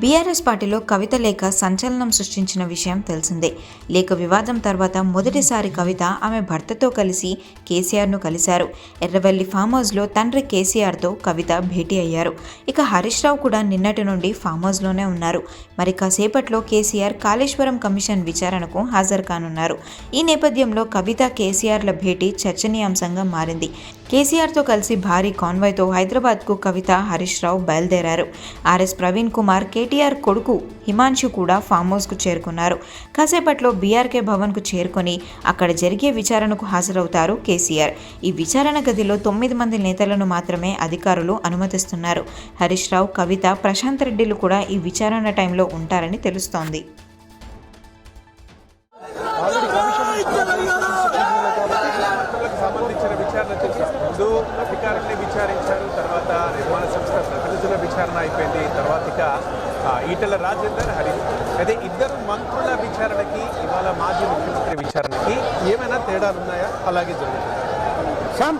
BRS పార్టీలో కవిత లేఖ సంచలనం సృష్టించిన విషయం తెలిసిందే. లేఖ వివాదం తర్వాత మొదటిసారి కవిత ఆమె భర్తతో కలిసి కేసీఆర్ను కలిశారు. ఎర్రవల్లి ఫామ్ హౌస్లో తండ్రి కేసీఆర్తో కవిత భేటీ అయ్యారు. ఇక హరీష్ రావు కూడా నిన్నటి నుండి ఫామ్ హౌస్లోనే ఉన్నారు. మరి కాసేపట్లో కేసీఆర్ కాళేశ్వరం కమిషన్ విచారణకు హాజరు కానున్నారు. ఈ నేపథ్యంలో కవిత కేసీఆర్ల భేటీ చర్చనీయాంశంగా మారింది. కేసీఆర్తో కలిసి భారీ కాన్వాయ్తో హైదరాబాద్కు కవిత హరీష్ రావు బయలుదేరారు. ఆర్ఎస్ ప్రవీణ్ కుమార్ కేటీఆర్ కొడుకు హిమాంశు కూడా ఫామ్ హౌస్కు చేరుకున్నారు. కాసేపట్లో బీఆర్కే భవన్కు చేరుకొని అక్కడ జరిగే విచారణకు హాజరవుతారు కేసీఆర్. ఈ విచారణ గదిలో తొమ్మిది మంది నేతలను మాత్రమే అధికారులు అనుమతిస్తున్నారు. హరీష్ రావు కవిత ప్రశాంత్ రెడ్డిలు కూడా ఈ విచారణ టైంలో ఉంటారని తెలుస్తోంది. ఆల్రెడీ కమిషన్ సంబంధించిన విచారణ చేసి ముందు అధికారుల్ని విచారించారు తర్వాత నిర్మాణ సంస్థ ప్రతినిధుల విచారణ అయిపోయింది తర్వాత ఇక ఈటల రాజేందర్ హరి. అయితే ఇద్దరు మంత్రుల విచారణకి ఇవాళ మాజీ ముఖ్యమంత్రి విచారణకి ఏమైనా తేడాలు ఉన్నాయా? అలాగే జరుగుతుంది